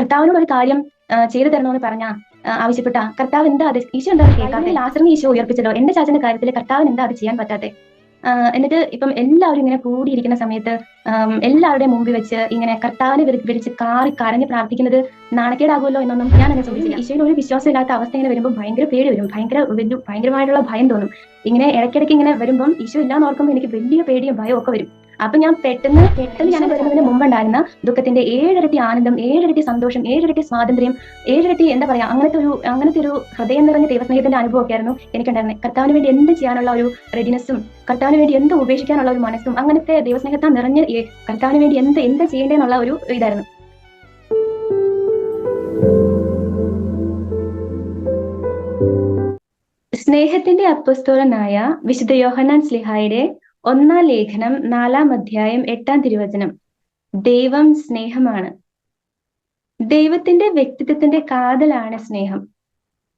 കർത്താവിനോട് ഒരു കാര്യം ചെയ്തു തരണമെന്ന് പറഞ്ഞ ആവശ്യപ്പെട്ട കർത്താവ് എന്താ അത് ഈശോ എന്താ കേൾക്കാതെ ലാസറിന് ഈശോ ഉയർപ്പിച്ചല്ലോ എന്റെ ചാച്ചന്റെ കാര്യത്തിൽ കർത്താവിന് എന്താ അത് ചെയ്യാൻ പറ്റാത്തെ? എന്നിട്ട് ഇപ്പം എല്ലാവരും ഇങ്ങനെ കൂടിയിരിക്കുന്ന സമയത്ത് എല്ലാവരുടെയും മുമ്പിൽ വെച്ച് ഇങ്ങനെ കർത്താവിനെ വിളി- വിളിച്ച് കാറി കരഞ്ഞ് പ്രാർത്ഥിക്കുന്നത് നാണക്കേടാകുമല്ലോ എന്നൊന്നും ഞാൻ അങ്ങനെ ചോദിച്ചില്ല. ഈശോയിൽ ഒരു വിശ്വാസമില്ലാത്ത അവസ്ഥ ഇങ്ങനെ വരുമ്പോൾ ഭയങ്കര പേടി വരും. ഭയങ്കര ഭയങ്കരമായിട്ടുള്ള ഭയം തോന്നും. ഇങ്ങനെ ഇടയ്ക്കിടയ്ക്ക് ഇങ്ങനെ വരുമ്പം ഈശോ ഇല്ലാന്ന് ഓർക്കുമ്പോൾ എനിക്ക് വലിയ പേടിയും ഭയവും ഒക്കെ വരും. അപ്പൊ ഞാൻ പെട്ടെന്ന് പെട്ടെന്ന് ഞാൻ വരുന്നതിന് മുമ്പുണ്ടായിരുന്ന ദുഃഖത്തിന്റെ ഏഴരട്ടി ആനന്ദം ഏഴരട്ടി സന്തോഷം ഏഴരട്ടി സ്വാതന്ത്ര്യം ഏഴരട്ടി എന്താ പറയാ അങ്ങനത്തെ ഒരു അങ്ങനത്തെ ഒരു ഹൃദയം നിറഞ്ഞ ദൈവസ്നേഹത്തിന്റെ അനുഭവം ഒക്കെ ആയിരുന്നു എനിക്കുണ്ടായിരുന്നത് കർത്താവിന് വേണ്ടി എന്ത് ചെയ്യാനുള്ള ഒരു റെഡിനെസ്സും കർത്താവിന് വേണ്ടി എന്ത് ഉപേക്ഷിക്കാനുള്ള ഒരു മനസ്സും അങ്ങനത്തെ ദൈവസ്നേഹത്താൽ നിറഞ്ഞ കർത്താവിന് വേണ്ടി എന്ത് എന്ത് ചെയ്യേണ്ടതെന്നുള്ള ഒരു ഇതായിരുന്നു. സ്നേഹത്തിന്റെ അപ്പസ്തോലനായ വിശുദ്ധ യോഹന്നാൻ സ്ലിഹായുടെ ഒന്നാം ലേഖനം നാലാം അധ്യായം എട്ടാം തിരുവചനം. ദൈവം സ്നേഹമാണ്. ദൈവത്തിന്റെ വ്യക്തിത്വത്തിന്റെ കാതലാണ് സ്നേഹം.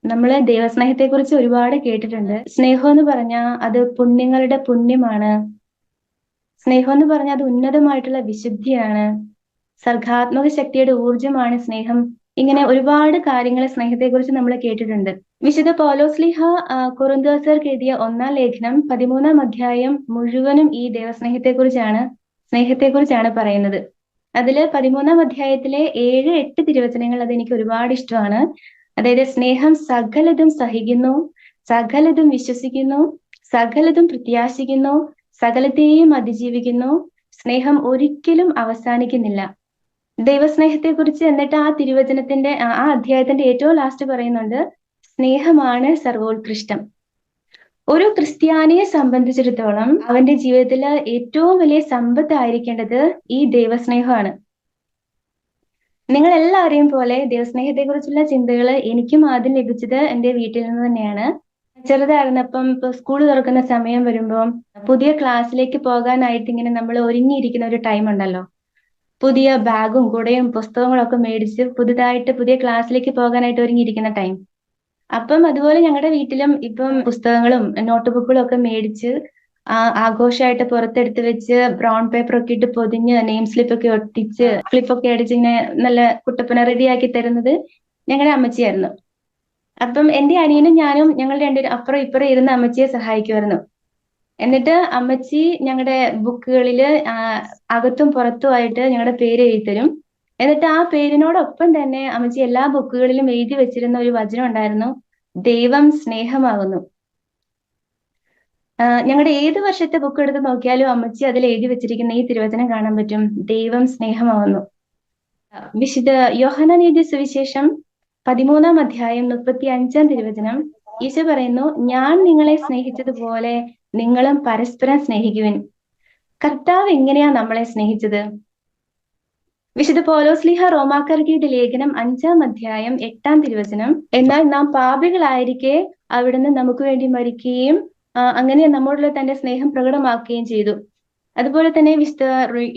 നമ്മൾ ദൈവസ്നേഹത്തെ കുറിച്ച് ഒരുപാട് കേട്ടിട്ടുണ്ട്. സ്നേഹം എന്ന് പറഞ്ഞാൽ അത് പുണ്യങ്ങളുടെ പുണ്യമാണ്. സ്നേഹം എന്ന് പറഞ്ഞാൽ അത് ഉന്നതമായിട്ടുള്ള വിശുദ്ധിയാണ്. സർഗാത്മക ശക്തിയുടെ ഊർജമാണ് സ്നേഹം. ഇങ്ങനെ ഒരുപാട് കാര്യങ്ങൾ സ്നേഹത്തെ കുറിച്ച് നമ്മൾ കേട്ടിട്ടുണ്ട്. വിശുദ്ധ പൗലോസ്ലിഹ കുറുന്തോസർക്ക് എഴുതിയ ഒന്നാം ലേഖനം പതിമൂന്നാം അധ്യായം മുഴുവനും ഈ ദൈവസ്നേഹത്തെ കുറിച്ചാണ് സ്നേഹത്തെ കുറിച്ചാണ് പറയുന്നത്. അതിൽ പതിമൂന്നാം അധ്യായത്തിലെ ഏഴ് എട്ട് തിരുവചനങ്ങൾ അത് എനിക്ക് ഒരുപാട് ഇഷ്ടമാണ്. അതായത് സ്നേഹം സകലതും സഹിക്കുന്നു സകലതും വിശ്വസിക്കുന്നു സകലതും പ്രത്യാശിക്കുന്നു സകലത്തെയും അതിജീവിക്കുന്നു സ്നേഹം ഒരിക്കലും അവസാനിക്കുന്നില്ല. ദൈവസ്നേഹത്തെ കുറിച്ച് എന്നിട്ട് ആ തിരുവചനത്തിന്റെ ആ അധ്യായത്തിന്റെ ഏറ്റവും ലാസ്റ്റ് പറയുന്നുണ്ട് സ്നേഹമാണ് സർവോത്കൃഷ്ടം. ഒരു ക്രിസ്ത്യാനിയെ സംബന്ധിച്ചിടത്തോളം അവന്റെ ജീവിതത്തിൽ ഏറ്റവും വലിയ സമ്പത്ത് ആയിരിക്കേണ്ടത് ഈ ദൈവസ്നേഹമാണ്. നിങ്ങൾ എല്ലാവരെയും പോലെ ദൈവസ്നേഹത്തെ കുറിച്ചുള്ള ചിന്തകൾ എനിക്കും ആദ്യം ലഭിച്ചത് എന്റെ വീട്ടിൽ നിന്ന് തന്നെയാണ്. ചെറുതായിരുന്നപ്പം സ്കൂൾ തുറക്കുന്ന സമയം വരുമ്പോൾ പുതിയ ക്ലാസ്സിലേക്ക് പോകാനായിട്ട് ഇങ്ങനെ നമ്മൾ ഒരുങ്ങിയിരിക്കുന്ന ഒരു ടൈം ഉണ്ടല്ലോ. പുതിയ ബാഗും കുടയും പുസ്തകങ്ങളൊക്കെ മേടിച്ച് പുതുതായിട്ട് പുതിയ ക്ലാസ്സിലേക്ക് പോകാനായിട്ട് ഒരുങ്ങിയിരിക്കുന്ന ടൈം അപ്പം അതുപോലെ ഞങ്ങളുടെ വീട്ടിലും ഇപ്പം പുസ്തകങ്ങളും നോട്ട് ബുക്കുകളും ഒക്കെ മേടിച്ച് ആ ആഘോഷമായിട്ട് പുറത്തെടുത്ത് വെച്ച് ബ്രൗൺ പേപ്പർ ഒക്കെ ഇട്ട് പൊതിഞ്ഞ് നെയിം സ്ലിപ്പ് ഒക്കെ ഒട്ടിച്ച് ക്ലിപ്പ് ഒക്കെ അടിച്ച് ഇങ്ങനെ നല്ല കുട്ടപ്പന റെഡിയാക്കി തരുന്നത് ഞങ്ങളുടെ അമ്മച്ചിയായിരുന്നു. അപ്പം എന്റെ അനിയനും ഞാനും ഞങ്ങൾ രണ്ടുപേരും അപ്പുറം ഇപ്പുറം ഇരുന്ന് അമ്മച്ചിയെ സഹായിക്കുമായിരുന്നു. എന്നിട്ട് അമ്മച്ചി ഞങ്ങളുടെ ബുക്കുകളിൽ ആ, അകത്തും പുറത്തുമായിട്ട് ഞങ്ങളുടെ പേര് എഴുതി തരും. എന്നിട്ട് ആ പേരിനോടൊപ്പം തന്നെ അമ്മച്ചി എല്ലാ ബുക്കുകളിലും എഴുതി വെച്ചിരുന്ന ഒരു വചനം ഉണ്ടായിരുന്നു. ദൈവം സ്നേഹമാകുന്നു. ഞങ്ങളുടെ ഏത് വർഷത്തെ ബുക്ക് എടുത്ത് നോക്കിയാലും അമ്മച്ചി അതിൽ എഴുതി വെച്ചിരിക്കുന്ന ഈ തിരുവചനം കാണാൻ പറ്റും. ദൈവം സ്നേഹമാകുന്നു. വിശുദ്ധ യോഹനാൻ എഴുതിയ സുവിശേഷം പതിമൂന്നാം അധ്യായം മുപ്പത്തി അഞ്ചാം തിരുവചനം ഈശോ പറയുന്നു ഞാൻ നിങ്ങളെ സ്നേഹിച്ചതുപോലെ നിങ്ങളും പരസ്പരം സ്നേഹിക്കുവിൻ. കർത്താവ് എങ്ങനെയാ നമ്മളെ സ്നേഹിച്ചത്? വിശുദ്ധ പോലോസ്ലിഹ റോമാക്കർഗിയുടെ ലേഖനം അഞ്ചാം അധ്യായം എട്ടാം തിരുവചനം. എന്നാൽ നാം പാപികളായിരിക്കെ അവിടുന്ന് നമുക്ക് വേണ്ടി മരിക്കുകയും അങ്ങനെ നമ്മോടുള്ള തന്റെ സ്നേഹം പ്രകടമാക്കുകയും ചെയ്തു. അതുപോലെ തന്നെ വിശുദ്ധ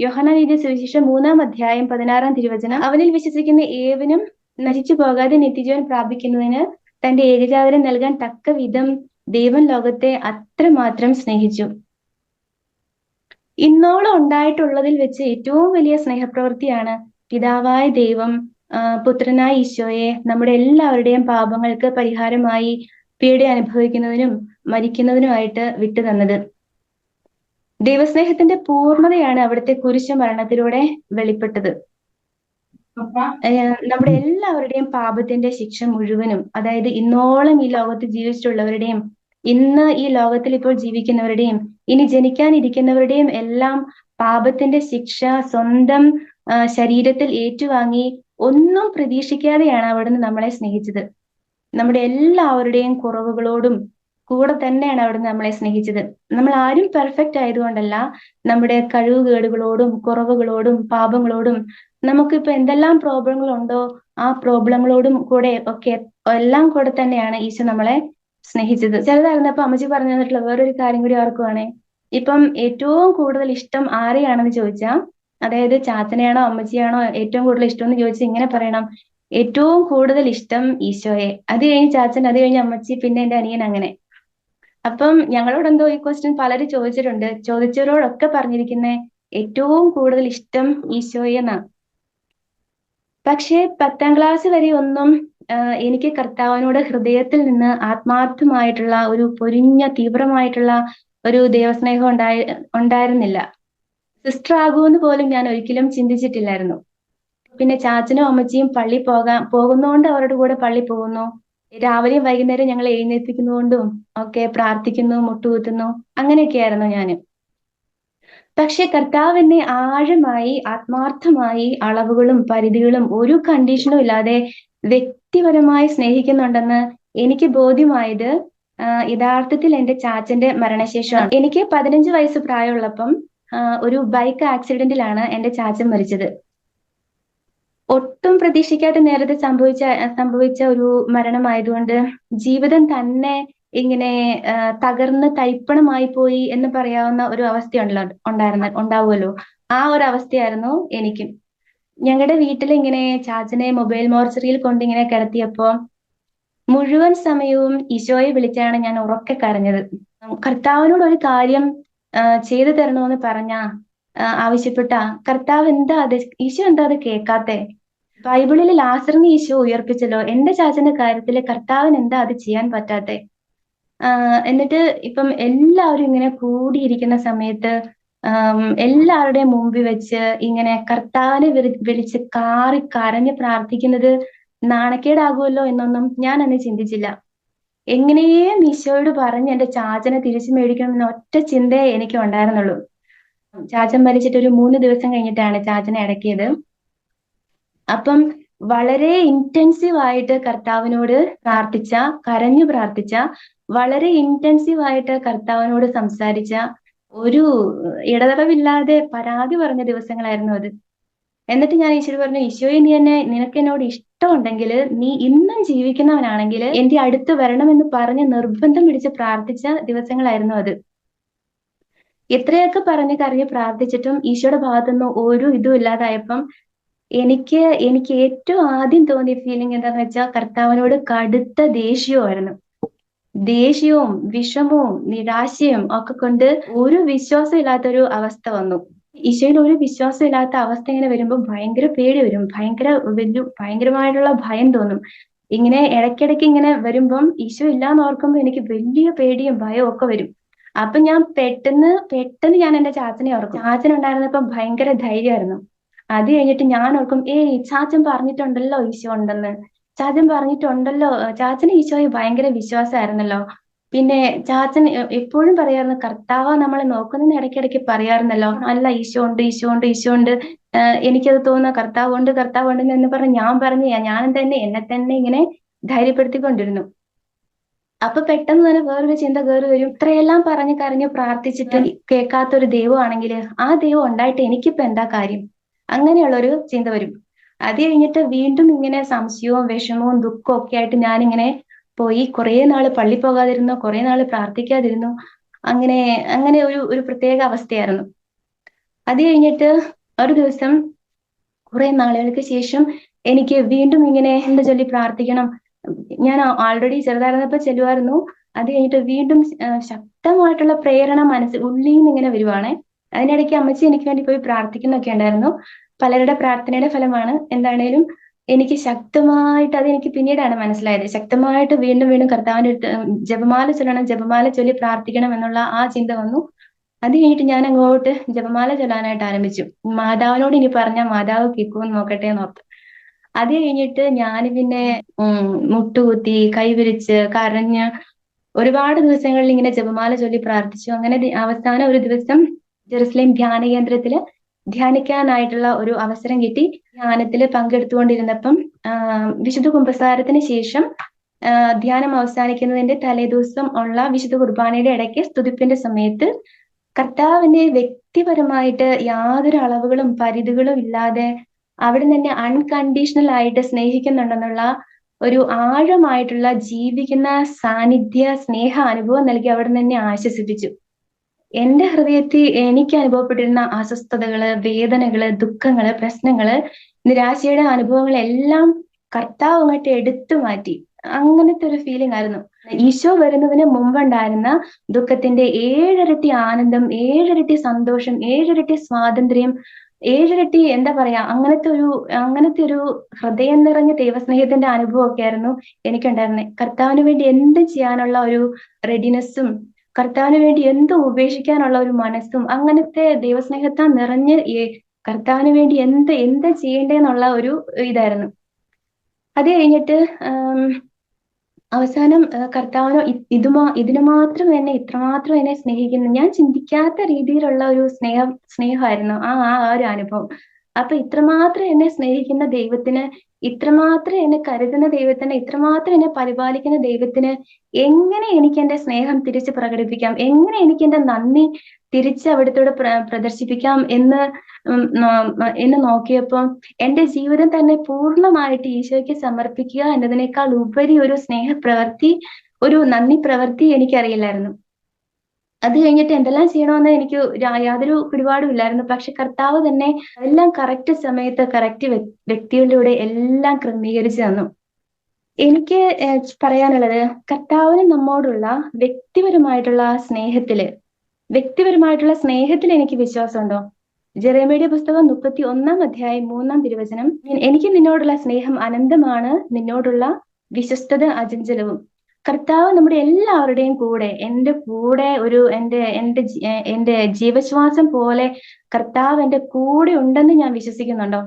യോഹനാനീതി സുവിശേഷം മൂന്നാം അധ്യായം പതിനാറാം തിരുവചനം. അവനിൽ വിശ്വസിക്കുന്ന ഏവനും നശിച്ചു പോകാതെ നിത്യജീവൻ പ്രാപിക്കുന്നതിന് തന്റെ ഏകജാതരം നൽകാൻ തക്ക വിധം ദൈവം ലോകത്തെ അത്രമാത്രം സ്നേഹിച്ചു. ഇന്നോളം ഉണ്ടായിട്ടുള്ളതിൽ വെച്ച് ഏറ്റവും വലിയ സ്നേഹപ്രവൃത്തിയാണ് പിതാവായ ദൈവം പുത്രനായ ഈശോയെ നമ്മുടെ എല്ലാവരുടെയും പാപങ്ങൾക്ക് പരിഹാരമായി പീഡ അനുഭവിക്കുന്നതിനും മരിക്കുന്നതിനുമായിട്ട് വിട്ടുതന്നത് ദൈവസ്നേഹത്തിന്റെ പൂർണതയാണ് അവിടുത്തെ കുരിശ മരണത്തിലൂടെ വെളിപ്പെട്ടത് നമ്മുടെ എല്ലാവരുടെയും പാപത്തിന്റെ ശിക്ഷ മുഴുവനും അതായത് ഇന്നോളം ഈ ലോകത്ത് ജീവിച്ചിട്ടുള്ളവരുടെയും ഇന്ന് ഈ ലോകത്തിൽ ഇപ്പോൾ ജീവിക്കുന്നവരുടെയും ഇനി ജനിക്കാനിരിക്കുന്നവരുടെയും എല്ലാം പാപത്തിന്റെ ശിക്ഷ സ്വന്തം ശരീരത്തിൽ ഏറ്റുവാങ്ങി ഒന്നും പ്രതീക്ഷിക്കാതെയാണ് അവിടുന്ന് നമ്മളെ സ്നേഹിച്ചത്. നമ്മുടെ എല്ലാവരുടെയും കുറവുകളോടും കൂടെ തന്നെയാണ് അവിടുന്ന് നമ്മളെ സ്നേഹിച്ചത്. നമ്മൾ ആരും പെർഫെക്റ്റ് ആയതുകൊണ്ടല്ല നമ്മുടെ കഴിവുകേടുകളോടും കുറവുകളോടും പാപങ്ങളോടും നമുക്കിപ്പോ എന്തെല്ലാം പ്രോബ്ലങ്ങളുണ്ടോ ആ പ്രോബ്ലങ്ങളോടും കൂടെ ഒക്കെ എല്ലാം കൂടെ തന്നെയാണ് ഈശോ നമ്മളെ സ്നേഹിച്ചത്. ചിലതായിരുന്നപ്പോ അമ്മച്ചി പറഞ്ഞു തന്നിട്ടുള്ള വേറൊരു കാര്യം കൂടി ഓർക്കുവാണേ. ഇപ്പം ഏറ്റവും കൂടുതൽ ഇഷ്ടം ആരെയാണെന്ന് ചോദിച്ചാൽ അതായത് ചാത്തനെയാണോ അമ്മച്ചിയാണോ ഏറ്റവും കൂടുതൽ ഇഷ്ടം എന്ന് ചോദിച്ചാൽ ഇങ്ങനെ പറയണം. ഏറ്റവും കൂടുതൽ ഇഷ്ടം ഈശോയെ. അത് കഴിഞ്ഞ് ചാച്ചൻ അത് കഴിഞ്ഞ് അമ്മച്ചി പിന്നെ എന്റെ അനിയൻ അങ്ങനെ. അപ്പം ഞങ്ങളോട് എന്തോ ഈ ക്വസ്റ്റ്യൻ പലരും ചോദിച്ചിട്ടുണ്ട്. ചോദിച്ചവരോടൊക്കെ പറഞ്ഞിരിക്കുന്നത് ഏറ്റവും കൂടുതൽ ഇഷ്ടം ഈശോയെന്നാ. പക്ഷേ പത്താം ക്ലാസ് വരെ ഒന്നും എനിക്ക് കർത്താവിനോട് ഹൃദയത്തിൽ നിന്ന് ആത്മാർത്ഥമായിട്ടുള്ള ഒരു പൊരിഞ്ഞ തീവ്രമായിട്ടുള്ള ഒരു ദൈവസ്നേഹം ഉണ്ടായി ഉണ്ടായിരുന്നില്ല. സിസ്റ്റർ ആകുമെന്ന് പോലും ഞാൻ ഒരിക്കലും ചിന്തിച്ചിട്ടില്ലായിരുന്നു. പിന്നെ ചാച്ചനും അമ്മച്ചിയും പള്ളി പോകാൻ പോകുന്നതുകൊണ്ട് അവരുടെ കൂടെ പള്ളി പോകുന്നു. രാവിലെയും വൈകുന്നേരം ഞങ്ങൾ എഴുന്നേൽപ്പിക്കുന്നതുകൊണ്ടും ഒക്കെ പ്രാർത്ഥിക്കുന്നു മുട്ടുകുത്തുന്നു. അങ്ങനെയൊക്കെയായിരുന്നു ഞാൻ. പക്ഷെ കർത്താവ് എന്നെ ആഴമായി ആത്മാർത്ഥമായി അളവുകളും പരിധികളും ഒരു കണ്ടീഷനും ഇല്ലാതെ വ്യക്തിപരമായി സ്നേഹിക്കുന്നുണ്ടെന്ന് എനിക്ക് ബോധ്യമായത് യഥാർത്ഥത്തിൽ എന്റെ ചാച്ചന്റെ മരണശേഷമാണ്. എനിക്ക് പതിനഞ്ച് വയസ്സ് പ്രായമുള്ളപ്പം ഒരു ബൈക്ക് ആക്സിഡന്റിലാണ് എന്റെ ചാച്ചൻ മരിച്ചത്. ഒട്ടും പ്രതീക്ഷിക്കാത്ത നേരത്തെ സംഭവിച്ച സംഭവിച്ച ഒരു മരണമായതുകൊണ്ട് ജീവിതം തന്നെ ഇങ്ങനെ തകർന്ന് തൈപ്പണമായി പോയി എന്ന് പറയാവുന്ന ഒരു അവസ്ഥയുണ്ടല്ലോ ഉണ്ടായിരുന്ന ഉണ്ടാവുമല്ലോ. ആ ഒരു അവസ്ഥയായിരുന്നു എനിക്കും. ഞങ്ങളുടെ വീട്ടിൽ ഇങ്ങനെ ചാച്ചനെ മൊബൈൽ മോർച്ചറിയിൽ കൊണ്ട് ഇങ്ങനെ കിടത്തിയപ്പോ മുഴുവൻ സമയവും ഈശോയെ വിളിച്ചാണ് ഞാൻ ഉറക്കെ കരഞ്ഞത്. കർത്താവിനോട് ഒരു കാര്യം ചെയ്തു തരണമെന്ന് പറഞ്ഞ ആവശ്യപ്പെട്ട കർത്താവ് എന്താ അത് ഈശോ എന്താ അത് കേൾക്കാത്തെ? ബൈബിളിൽ ലാസറിനെ ഈശോ ഉയർപ്പിച്ചല്ലോ എന്റെ ചാച്ചന്റെ കാര്യത്തിൽ കർത്താവിന് എന്താ അത് ചെയ്യാൻ പറ്റാത്തെ? എന്നിട്ട് ഇപ്പം എല്ലാവരും ഇങ്ങനെ കൂടിയിരിക്കുന്ന സമയത്ത് എല്ലാവരുടെയും മുമ്പിൽ വെച്ച് ഇങ്ങനെ കർത്താവിനെ വിളിച്ച് കാറി കരഞ്ഞ് പ്രാർത്ഥിക്കുന്നത് നാണക്കേടാകുമല്ലോ എന്നൊന്നും ഞാൻ അന്ന് ചിന്തിച്ചില്ല. എങ്ങനെയേ ഈശോയോട് പറഞ്ഞ് എന്റെ ചാച്ചനെ തിരിച്ചു മേടിക്കണം എന്ന ഒറ്റ ചിന്തയെ എനിക്ക് ഉണ്ടായിരുന്നുള്ളൂ. ചാച്ചൻ മരിച്ചിട്ട് ഒരു മൂന്ന് ദിവസം കഴിഞ്ഞിട്ടാണ് ചാച്ചനെ അടക്കിയത്. അപ്പം വളരെ ഇന്റൻസീവ് ആയിട്ട് കർത്താവിനോട് പ്രാർത്ഥിച്ച കരഞ്ഞു പ്രാർത്ഥിച്ച വളരെ ഇന്റൻസീവ് ആയിട്ട് കർത്താവിനോട് സംസാരിച്ച ഒരു ഇടതടവില്ലാതെ പരാതി പറഞ്ഞ ദിവസങ്ങളായിരുന്നു അത്. എന്നിട്ട് ഞാൻ ഈശോ പറഞ്ഞു ഈശോയെ നീ എന്നെ നിനക്ക് എന്നോട് ഇഷ്ടമുണ്ടെങ്കിൽ നീ ഇന്നും ജീവിക്കുന്നവനാണെങ്കിൽ എന്റെ അടുത്ത് വരണമെന്ന് പറഞ്ഞ് നിർബന്ധം പിടിച്ച് പ്രാർത്ഥിച്ച ദിവസങ്ങളായിരുന്നു അത്. എത്രയൊക്കെ പറഞ്ഞ് കറിഞ്ഞ് പ്രാർത്ഥിച്ചിട്ടും ഈശോയുടെ ഭാഗത്തുനിന്ന് ഒരു ഇതും ഇല്ലാതായപ്പം എനിക്ക് എനിക്ക് ഏറ്റവും ആദ്യം തോന്നിയ ഫീലിംഗ് എന്താന്ന് വെച്ചാൽ കർത്താവിനോട് കടുത്ത ദേഷ്യവുമായിരുന്നു. ദേഷ്യവും വിഷമവും നിരാശയും ഒക്കെ കൊണ്ട് ഒരു വിശ്വാസം ഇല്ലാത്തൊരു അവസ്ഥ വന്നു. ഈശോയിൽ ഒരു വിശ്വാസം ഇല്ലാത്ത അവസ്ഥ ഇങ്ങനെ വരുമ്പോൾ ഭയങ്കര പേടി വരും. ഭയങ്കര വലിയ ഭയങ്കരമായിട്ടുള്ള ഭയം തോന്നും. ഇങ്ങനെ ഇടയ്ക്കിടയ്ക്ക് ഇങ്ങനെ വരുമ്പം ഈശോ ഇല്ലാന്ന് ഓർക്കുമ്പോൾ എനിക്ക് വലിയ പേടിയും ഭയവും ഒക്കെ വരും. അപ്പൊ ഞാൻ പെട്ടെന്ന് പെട്ടെന്ന് ഞാൻ എന്റെ ചാച്ചനെ ഓർക്കും. ചാച്ചൻ ഉണ്ടായിരുന്നപ്പോ ഭയങ്കര ധൈര്യമായിരുന്നു. അത് കഴിഞ്ഞിട്ട് ഞാൻ ഓർക്കും ഏയ് ചാച്ചൻ പറഞ്ഞിട്ടുണ്ടല്ലോ ഈശോ ഉണ്ടെന്ന്. ചാച്ചൻ പറഞ്ഞിട്ടുണ്ടല്ലോ ചാച്ചന് ഈശോയെ ഭയങ്കര വിശ്വാസമായിരുന്നല്ലോ. പിന്നെ ചാച്ചൻ എപ്പോഴും പറയാറുണ്ട് കർത്താവ് നമ്മളെ നോക്കുന്നതിന് ഇടയ്ക്കിടയ്ക്ക് പറയാറുണ്ടല്ലോ അല്ല ഈശോ ഉണ്ട് ഈശോ ഉണ്ട് ഈശോ ഉണ്ട്. എനിക്കത് തോന്നുന്ന കർത്താവ് ഉണ്ട് കർത്താവ് ഉണ്ട് എന്ന് പറഞ്ഞ് ഞാൻ പറഞ്ഞു ഞാൻ തന്നെ എന്നെ തന്നെ ഇങ്ങനെ ധൈര്യപ്പെടുത്തിക്കൊണ്ടിരുന്നു. അപ്പൊ പെട്ടെന്ന് തന്നെ വേറൊരു ചിന്ത കയറി വരും. ഇത്രയെല്ലാം പറഞ്ഞ് കരഞ്ഞ് പ്രാർത്ഥിച്ചിട്ട് കേൾക്കാത്ത ഒരു ദൈവമാണെങ്കിൽ ആ ദൈവം ഉണ്ടായിട്ട് എനിക്കിപ്പോ എന്താ കാര്യം? അങ്ങനെയുള്ള ഒരു ചിന്ത വരും. അത് കഴിഞ്ഞിട്ട് വീണ്ടും ഇങ്ങനെ സംശയവും വിഷമവും ദുഃഖവും ഒക്കെ ആയിട്ട് ഞാനിങ്ങനെ പോയി. കുറെ നാൾ പള്ളി പോകാതിരുന്നു കുറെ നാൾ പ്രാർത്ഥിക്കാതിരുന്നു. അങ്ങനെ അങ്ങനെ ഒരു ഒരു പ്രത്യേക അവസ്ഥയായിരുന്നു. അത് കഴിഞ്ഞിട്ട് ഒരു ദിവസം കുറെ നാളുകൾക്ക് ശേഷം എനിക്ക് വീണ്ടും ഇങ്ങനെ എന്താ ചൊല്ലി പ്രാർത്ഥിക്കണം. ഞാൻ ഓൾറെഡി ചെറുതായിരുന്നപ്പോ ചെല്ലുമായിരുന്നു അത് കഴിഞ്ഞിട്ട് വീണ്ടും ശക്തമായിട്ടുള്ള പ്രേരണ മനസ്സ് ഉള്ളിൽ നിന്ന് ഇങ്ങനെ വരുവാണ്. അതിനിടയ്ക്ക് അമ്മച്ചി എനിക്ക് വേണ്ടി പോയി പ്രാർത്ഥിക്കുന്നൊക്കെ ഉണ്ടായിരുന്നു. പലരുടെ പ്രാർത്ഥനയുടെ ഫലമാണ് എന്താണേലും എനിക്ക് ശക്തമായിട്ട് അത് എനിക്ക് പിന്നീടാണ് മനസ്സിലായത്. ശക്തമായിട്ട് വീണ്ടും വീണ്ടും കർത്താവിന്റെ ജപമാല ചൊല്ലണം ജപമാല ചൊല്ലി പ്രാർത്ഥിക്കണം എന്നുള്ള ആ ചിന്ത വന്നു. അത് കഴിഞ്ഞിട്ട് ഞാൻ അങ്ങോട്ട് ജപമാല ചൊല്ലാനായിട്ട് ആരംഭിച്ചു. മാതാവിനോട് ഇനി പറഞ്ഞാൽ മാതാവ് കേൾക്കുമെന്ന് നോക്കട്ടെ എന്ന് അത് കഴിഞ്ഞിട്ട് ഞാൻ പിന്നെ മുട്ടുകുത്തി കൈവിരിച്ച് കരഞ്ഞ് ഒരുപാട് ദിവസങ്ങളിൽ ഇങ്ങനെ ജപമാല ചൊല്ലി പ്രാർത്ഥിച്ചു. അങ്ങനെ അവസാന ഒരു ദിവസം ജെറുസലേം ധ്യാന കേന്ദ്രത്തിൽ ധ്യാനിക്കാനായിട്ടുള്ള ഒരു അവസരം കിട്ടി. ധ്യാനത്തിൽ പങ്കെടുത്തുകൊണ്ടിരുന്നപ്പം വിശുദ്ധ കുംഭസാരത്തിന് ശേഷം ധ്യാനം അവസാനിക്കുന്നതിന്റെ തലേദിവസം ഉള്ള വിശുദ്ധ കുർബാനയുടെ ഇടയ്ക്ക് സ്തുതിപ്പിന്റെ സമയത്ത് കർത്താവിനെ വ്യക്തിപരമായിട്ട് യാതൊരു അളവുകളും പരിധികളും ഇല്ലാതെ അവിടെ തന്നെ അൺകണ്ടീഷണൽ ആയിട്ട് സ്നേഹിക്കുന്നുണ്ടെന്നുള്ള ഒരു ആഴമായിട്ടുള്ള ജീവിക്കുന്ന സാന്നിധ്യ സ്നേഹ അനുഭവം നൽകി അവിടെ തന്നെ ആശ്വസിപ്പിച്ചു. എന്റെ ഹൃദയത്തിൽ എനിക്ക് അനുഭവപ്പെട്ടിരുന്ന അസ്വസ്ഥതകൾ വേദനകൾ ദുഃഖങ്ങൾ പ്രശ്നങ്ങൾ നിരാശയുടെ അനുഭവങ്ങളെല്ലാം കർത്താവ് അങ്ങോട്ട് എടുത്തു മാറ്റി. അങ്ങനത്തെ ഒരു ഫീലിംഗ് ആയിരുന്നു. ഈശോ വരുന്നതിന് മുമ്പുണ്ടായിരുന്ന ദുഃഖത്തിന്റെ ഏഴരട്ടി ആനന്ദം ഏഴരട്ടി സന്തോഷം ഏഴരട്ടി സ്വാതന്ത്ര്യം ഏഴിരട്ടി എന്താ പറയാ അങ്ങനത്തെ ഒരു അങ്ങനത്തെ ഒരു ഹൃദയം നിറഞ്ഞ ദൈവസ്നേഹത്തിന്റെ അനുഭവമൊക്കെ ആയിരുന്നു എനിക്കുണ്ടായിരുന്നത്. കർത്താവിന് വേണ്ടി എന്ത് ചെയ്യാനുള്ള ഒരു റെഡിനെസ്സും കർത്താവിന് വേണ്ടി എന്തും ഉപേക്ഷിക്കാനുള്ള ഒരു മനസ്സും അങ്ങനത്തെ ദൈവസ്നേഹത്താൽ നിറഞ്ഞ് കർത്താവിന് വേണ്ടി എന്ത് എന്ത് ചെയ്യേണ്ടതെന്നുള്ള ഒരു ഇതായിരുന്നു. അത് കഴിഞ്ഞിട്ട് അവസാനം കർത്താവിനോ ഇതുമാ ഇതിനു മാത്രം എന്നെ ഇത്രമാത്രം എന്നെ സ്നേഹിക്കുന്നു. ഞാൻ ചിന്തിക്കാത്ത രീതിയിലുള്ള ഒരു സ്നേഹം സ്നേഹമായിരുന്നു ആ ആ ഒരു അനുഭവം. അപ്പൊ ഇത്രമാത്രം എന്നെ സ്നേഹിക്കുന്ന ദൈവത്തിന് ഇത്രമാത്രം എന്നെ കരുതുന്ന ദൈവത്തിന് ഇത്രമാത്രം എന്നെ പരിപാലിക്കുന്ന ദൈവത്തിന് എങ്ങനെ എനിക്ക് എന്റെ സ്നേഹം തിരിച്ച് പ്രകടിപ്പിക്കാം? എങ്ങനെ എനിക്ക് എന്റെ നന്ദി തിരിച്ച് അവിടുത്തോട് പ്ര പ്രദർശിപ്പിക്കാം എന്ന് എന്ന് നോക്കിയപ്പോൾ എന്റെ ജീവിതം തന്നെ പൂർണമായിട്ട് ഈശോയ്ക്ക് സമർപ്പിക്കുക എന്നതിനേക്കാൾ ഉപരി ഒരു സ്നേഹപ്രവർത്തി ഒരു നന്ദി പ്രവൃത്തി എനിക്കറിയില്ലായിരുന്നു. അത് കഴിഞ്ഞിട്ട് എന്തെല്ലാം ചെയ്യണമെന്ന് എനിക്ക് യാതൊരു പിടിപാടും ഇല്ലായിരുന്നു. പക്ഷെ കർത്താവ് തന്നെ എല്ലാം കറക്റ്റ് സമയത്ത് കറക്റ്റ് വ്യക്തികളിലൂടെ എല്ലാം ക്രമീകരിച്ചു തന്നു. എനിക്ക് പറയാനുള്ളത് കർത്താവിന് നമ്മോടുള്ള വ്യക്തിപരമായിട്ടുള്ള സ്നേഹത്തിൽ വ്യക്തിപരമായിട്ടുള്ള സ്നേഹത്തിൽ എനിക്ക് വിശ്വാസമുണ്ടോ? ജെറേമയുടെ പുസ്തകം മുപ്പത്തി ഒന്നാം അധ്യായം മൂന്നാം തിരുവചനം എനിക്ക് നിന്നോടുള്ള സ്നേഹം അനന്തമാണ് നിന്നോടുള്ള വിശ്വസ്തത അചഞ്ചലവും. കർത്താവ് നമ്മുടെ എല്ലാവരുടെയും കൂടെ എന്റെ കൂടെ ഒരു എന്റെ എന്റെ എന്റെ ജീവശ്വാസം പോലെ കർത്താവ് എന്റെ കൂടെ ഉണ്ടെന്ന് ഞാൻ വിശ്വസിക്കുന്നുണ്ടോ?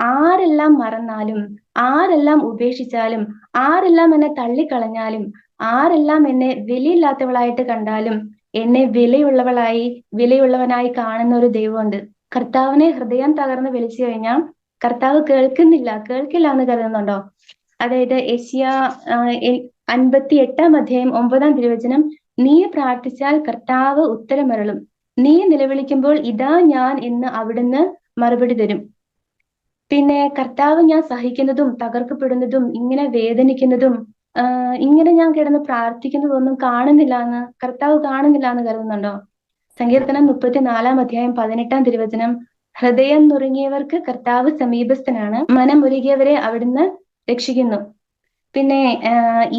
ആരെല്ലാം മറന്നാലും ആരെല്ലാം ഉപേക്ഷിച്ചാലും ആരെല്ലാം എന്നെ തള്ളിക്കളഞ്ഞാലും ആരെല്ലാം എന്നെ വിലയില്ലാത്തവളായിട്ട് കണ്ടാലും എന്നെ വിലയുള്ളവളായി വിലയുള്ളവനായി കാണുന്ന ഒരു ദൈവമുണ്ട്. കർത്താവിനെ ഹൃദയം തകർന്ന് വിളിച്ചു കഴിഞ്ഞാൽ കർത്താവ് കേൾക്കുന്നില്ല കേൾക്കില്ല എന്ന് കരുതുന്നുണ്ടോ? അതായത് ഏഷ്യ അൻപത്തി എട്ടാം അധ്യായം ഒമ്പതാം തിരുവചനം നീ പ്രാർത്ഥിച്ചാൽ കർത്താവ് ഉത്തരമരളും. നീ നിലവിളിക്കുമ്പോൾ ഇതാ ഞാൻ എന്ന് അവിടുന്ന് മറുപടി തരും. പിന്നെ കർത്താവ് ഞാൻ സഹിക്കുന്നതും തകർക്കപ്പെടുന്നതും ഇങ്ങനെ വേദനിക്കുന്നതും ഇങ്ങനെ ഞാൻ കിടന്ന് പ്രാർത്ഥിക്കുന്നതൊന്നും കാണുന്നില്ല എന്ന് കർത്താവ് കാണുന്നില്ല എന്ന് കരുതുന്നുണ്ടോ? സങ്കീർത്തനം മുപ്പത്തിനാലാം അധ്യായം പതിനെട്ടാം തിരുവചനം ഹൃദയം നുറുങ്ങിയവർക്ക് കർത്താവ് സമീപസ്ഥനാണ്. മനം അവിടുന്ന് രക്ഷിക്കുന്നു. പിന്നെ